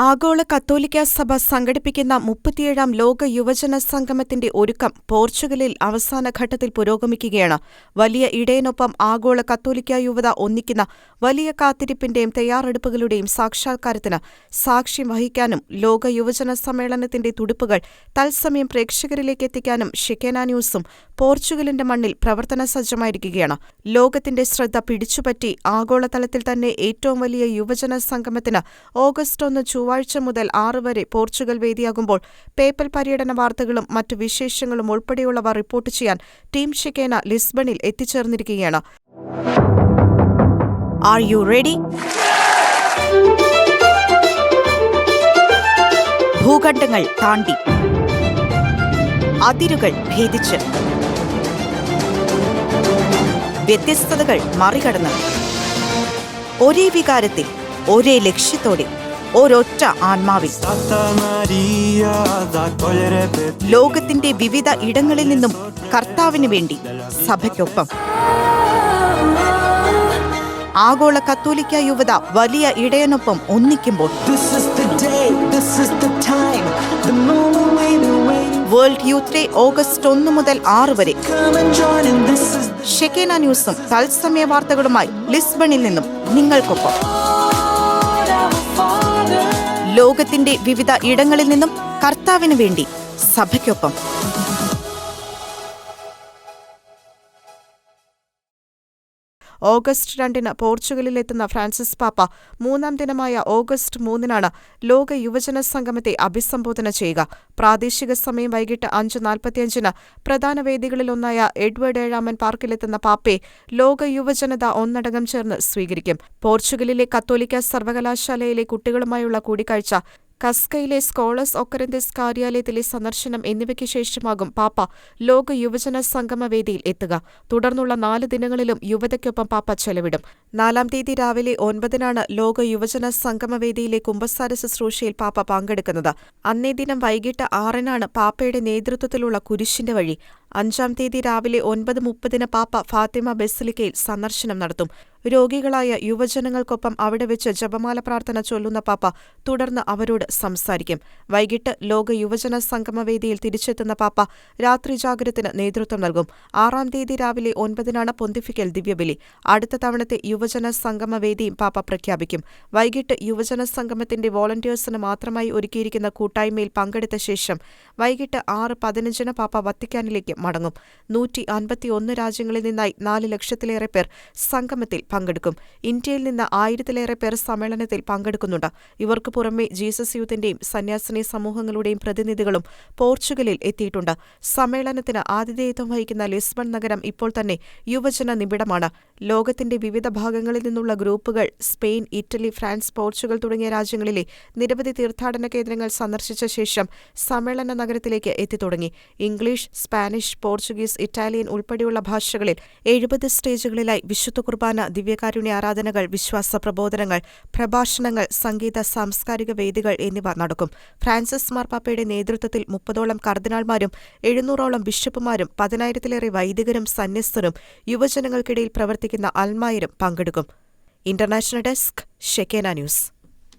ആഗോള കത്തോലിക്ക സഭ സംഘടിപ്പിക്കുന്ന മുപ്പത്തിയേഴാം ലോക യുവജന സംഗമത്തിന്റെ ഒരുക്കം പോർച്ചുഗലിൽ അവസാന ഘട്ടത്തിൽ പുരോഗമിക്കുകയാണ്. വലിയ ഇടയനൊപ്പം ആഗോള കത്തോലിക്ക യുവത ഒന്നിക്കുന്ന വലിയ കാത്തിരിപ്പിന്റെയും തയ്യാറെടുപ്പുകളുടെയും സാക്ഷാത്കാരത്തിന് സാക്ഷ്യം വഹിക്കാനും ലോക യുവജന സമ്മേളനത്തിന്റെ തുടിപ്പുകൾ തത്സമയം പ്രേക്ഷകരിലേക്ക് എത്തിക്കാനും ഷിക്കേന ന്യൂസും പോർച്ചുഗലിന്റെ മണ്ണിൽ പ്രവർത്തന സജ്ജമായിരിക്കുകയാണ്. ലോകത്തിന്റെ ശ്രദ്ധ പിടിച്ചുപറ്റി ആഗോളതലത്തിൽ തന്നെ ഏറ്റവും വലിയ യുവജന സംഗമത്തിന് ഓഗസ്റ്റ് ഒന്ന് ചൊവ്വാഴ്ച മുതൽ ആറ് വരെ പോർച്ചുഗൽ വേദിയാകുമ്പോൾ പേപ്പൽ പര്യടന വാർത്തകളും മറ്റു വിശേഷങ്ങളും ഉൾപ്പെടെയുള്ളവ റിപ്പോർട്ട് ചെയ്യാൻ ടീം ഷിക്കേന ലിസ്ബണിൽ എത്തിച്ചേർന്നിരിക്കുകയാണ്. ആർ യു റെഡി ഭൂഖണ്ഡങ്ങൾ താണ്ടി. അതിരുകൾ ഭേദിച്ച്. വ്യത്യസ്തതകൾ മറികടന്ന് ഒരേ വികാരത്തിൽ ഒരേ ലക്ഷ്യത്തോടെ ഒരൊറ്റ ആത്മാവിൽ. ലോകത്തിന്റെ വിവിധ ഇടങ്ങളിൽ നിന്നും കർത്താവിന് വേണ്ടി സഭയ്ക്കൊപ്പം. ആഗോള കത്തോലിക്ക യുവത വലിയ ഇടയനൊപ്പം ഒന്നിക്കുമ്പോൾ. വേൾഡ് യൂത്ത് ഡേ ഓഗസ്റ്റ് ഒന്ന് മുതൽ ആറ് വരെ. ഷെക്കേന ന്യൂസും തത്സമയ വാർത്തകളുമായി ലിസ്ബണിൽ നിന്നും നിങ്ങൾക്കൊപ്പം. ലോകത്തിന്റെ വിവിധ ഇടങ്ങളിൽ നിന്നും കർത്താവിന് വേണ്ടി സഭയ്ക്കൊപ്പം. ഓഗസ്റ്റ് രണ്ടിന് പോർച്ചുഗലിലെത്തുന്ന ഫ്രാൻസിസ് പാപ്പ മൂന്നാം ദിനമായ ഓഗസ്റ്റ് മൂന്നിനാണ് ലോക യുവജന സംഗമത്തെ അഭിസംബോധന ചെയ്യുക. പ്രാദേശിക സമയം വൈകിട്ട് അഞ്ച് നാൽപ്പത്തിയഞ്ചിന് പ്രധാന വേദികളിലൊന്നായ എഡ്വേർഡ് ഏഴാമൻ പാർക്കിലെത്തുന്ന പാപ്പയെ ലോക യുവജനത ഒന്നടങ്കം ചേർന്ന് സ്വീകരിക്കും. പോർച്ചുഗലിലെ കത്തോലിക്ക സർവകലാശാലയിലെ കുട്ടികളുമായുള്ള കൂടിക്കാഴ്ച കസ്കയിലെ സ്കോളേഴ്സ് ഒക്കരന്തിസ് കാര്യാലയത്തിലെ സന്ദർശനം എന്നിവയ്ക്ക് ശേഷമാകും പാപ്പ ലോക യുവജന സംഗമവേദിയിൽ എത്തുക. തുടർന്നുള്ള നാല് ദിനങ്ങളിലും യുവതയ്ക്കൊപ്പം പാപ്പ ചെലവിടും. നാലാം തീയതി രാവിലെ ഒൻപതിനാണ് ലോക യുവജന സംഗമവേദിയിലെ കുംഭസാര ശുശ്രൂഷയിൽ പാപ്പ പങ്കെടുക്കുന്നത്. അന്നേ ദിനം വൈകിട്ട് ആറിനാണ് പാപ്പയുടെ നേതൃത്വത്തിലുള്ള കുരിശിന്റെ വഴി. അഞ്ചാം തീയതി രാവിലെ ഒൻപത് മുപ്പതിന് പാപ്പ ഫാത്തിമ ബെസിലിക്കയിൽ സന്ദർശനം നടത്തും. രോഗികളായ യുവജനങ്ങൾക്കൊപ്പം അവിടെ വെച്ച് ജപമാല പ്രാർത്ഥന ചൊല്ലുന്ന പാപ്പ തുടർന്ന് അവരോട് സംസാരിക്കും. വൈകിട്ട് ലോക യുവജന സംഗമവേദിയിൽ തിരിച്ചെത്തുന്ന പാപ്പ രാത്രി ജാഗ്രതത്തിന് നേതൃത്വം നൽകും. ആറാം തീയതി രാവിലെ ഒൻപതിനാണ് പൊന്തിഫിക്കൽ ദിവ്യബലി. അടുത്ത തവണത്തെ യുവജന സംഗമവേദിയും പാപ്പ പ്രഖ്യാപിക്കും. വൈകിട്ട് യുവജന സംഗമത്തിന്റെ വോളണ്ടിയേഴ്സിന് മാത്രമായി ഒരുക്കിയിരിക്കുന്ന കൂട്ടായ്മയിൽ പങ്കെടുത്ത ശേഷം വൈകിട്ട് ആറ് പതിനഞ്ചിന് പാപ്പ വത്തിക്കാനിലേക്ക് മടങ്ങും. നൂറ്റി അൻപത്തിയൊന്ന് രാജ്യങ്ങളിൽ നിന്നായി നാല് ലക്ഷത്തിലേറെ പേർ സംഗമത്തിൽ പങ്കെടുക്കും. ഇന്ത്യയിൽ നിന്ന് ആയിരത്തിലേറെ പേർ സമ്മേളനത്തിൽ പങ്കെടുക്കുന്നുണ്ട്. ഇവർക്ക് പുറമെ ജീസസ് യൂത്തിന്റെയും സന്യാസിനി സമൂഹങ്ങളുടെയും പ്രതിനിധികളും പോർച്ചുഗലിൽ എത്തിയിട്ടുണ്ട്. സമ്മേളനത്തിന് ആതിഥേയത്വം വഹിക്കുന്ന ലിസ്ബൺ നഗരം ഇപ്പോൾ തന്നെ യുവജന നിബിഡമാണ്. ലോകത്തിന്റെ വിവിധ ഭാഗങ്ങളിൽ നിന്നുള്ള ഗ്രൂപ്പുകൾ സ്പെയിൻ ഇറ്റലി ഫ്രാൻസ് പോർച്ചുഗൽ തുടങ്ങിയ രാജ്യങ്ങളിലെ നിരവധി തീർത്ഥാടന കേന്ദ്രങ്ങൾ സന്ദർശിച്ച ശേഷം സമ്മേളന നഗരത്തിലേക്ക് എത്തിത്തുടങ്ങി. ഇംഗ്ലീഷ് സ്പാനിഷ് പോർച്ചുഗീസ് ഇറ്റാലിയൻ ഉൾപ്പെടെയുള്ള ഭാഷകളിൽ എഴുപത് സ്റ്റേജുകളിലായി വിശുദ്ധ കുർബാന ദിവ്യകാരുണ്യ ആരാധനകൾ വിശ്വാസ പ്രബോധനങ്ങൾ പ്രഭാഷണങ്ങൾ സംഗീത സാംസ്കാരിക വേദികൾ എന്നിവ നടക്കും. ഫ്രാൻസിസ് മാർപ്പാപ്പയുടെ നേതൃത്വത്തിൽ മുപ്പതോളം കർദിനാൾമാരും എഴുന്നൂറോളം ബിഷപ്പുമാരും പതിനായിരത്തിലേറെ വൈദികരും സന്യസ്തരും യുവജനങ്ങൾക്കിടയിൽ പ്രവർത്തിക്കുന്ന അൽമായരും പങ്കെടുക്കും. International desk Shekinah news.